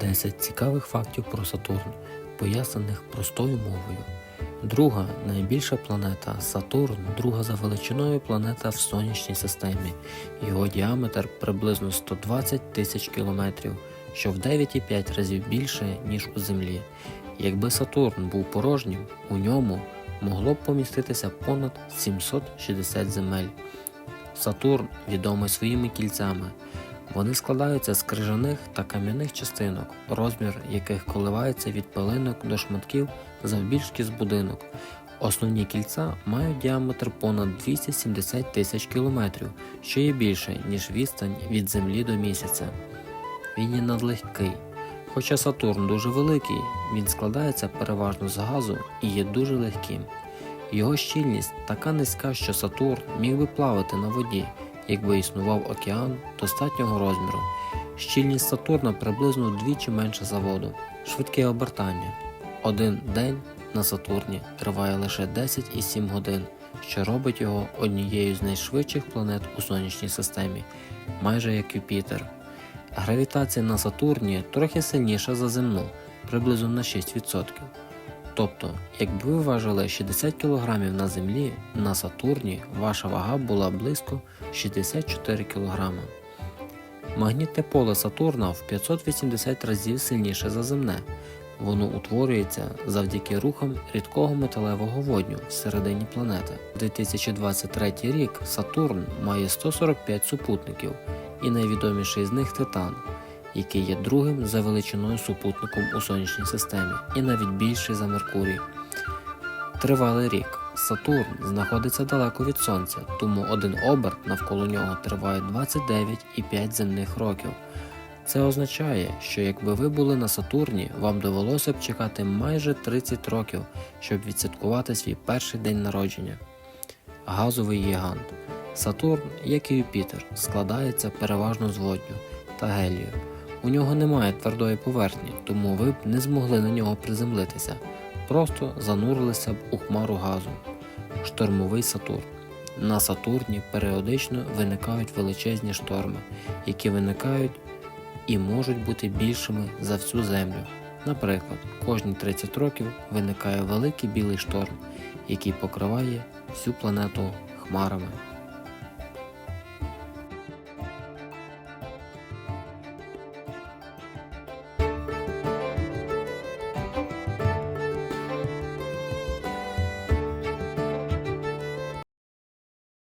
10 цікавих фактів про Сатурн, пояснених простою мовою. Друга найбільша планета Сатурн, друга за величиною планета в сонячній системі. Його діаметр приблизно 120 тисяч кілометрів, що в 9,5 разів більше, ніж у Землі. Якби Сатурн був порожнім, у ньому могло б поміститися понад 760 земель. Сатурн відомий своїми кільцями. Вони складаються з крижаних та кам'яних частинок, розмір яких коливається від пилинок до шматків завбільшки з будинок. Основні кільця мають діаметр понад 270 тисяч кілометрів, що є більше, ніж відстань від Землі до місяця. Він є надлегкий. Хоча Сатурн дуже великий, він складається переважно з газу і є дуже легким. Його щільність така низька, що Сатурн міг би плавати на воді, якби існував океан достатнього розміру. Щільність Сатурна приблизно вдвічі менша за воду. Швидке обертання. Один день на Сатурні триває лише 10,7 годин, що робить його однією з найшвидших планет у сонячній системі, майже як Юпітер. Гравітація на Сатурні трохи сильніша за земну, приблизно на 6%. Тобто, якби ви важили 60 кг на Землі, на Сатурні ваша вага була близько 64 кг. Магнітне поле Сатурна в 580 разів сильніше за земне. Воно утворюється завдяки рухам рідкого металевого водню всередині планети. 2023 рік Сатурн має 145 супутників, і найвідоміший з них Титан, який є другим за величиною супутником у сонячній системі, і навіть більший за Меркурій. Тривалий рік. Сатурн знаходиться далеко від Сонця, тому один оберт навколо нього триває 29,5 земних років. Це означає, що якби ви були на Сатурні, вам довелося б чекати майже 30 років, щоб відсвяткувати свій перший день народження. Газовий гігант. Сатурн, як і Юпітер, складається переважно з водню та гелію. У нього немає твердої поверхні, тому ви б не змогли на нього приземлитися, просто занурилися б у хмару газу. Штормовий Сатурн. На Сатурні періодично виникають величезні шторми, які виникають і можуть бути більшими за всю Землю. Наприклад, кожні 30 років виникає великий білий шторм, який покриває всю планету хмарами.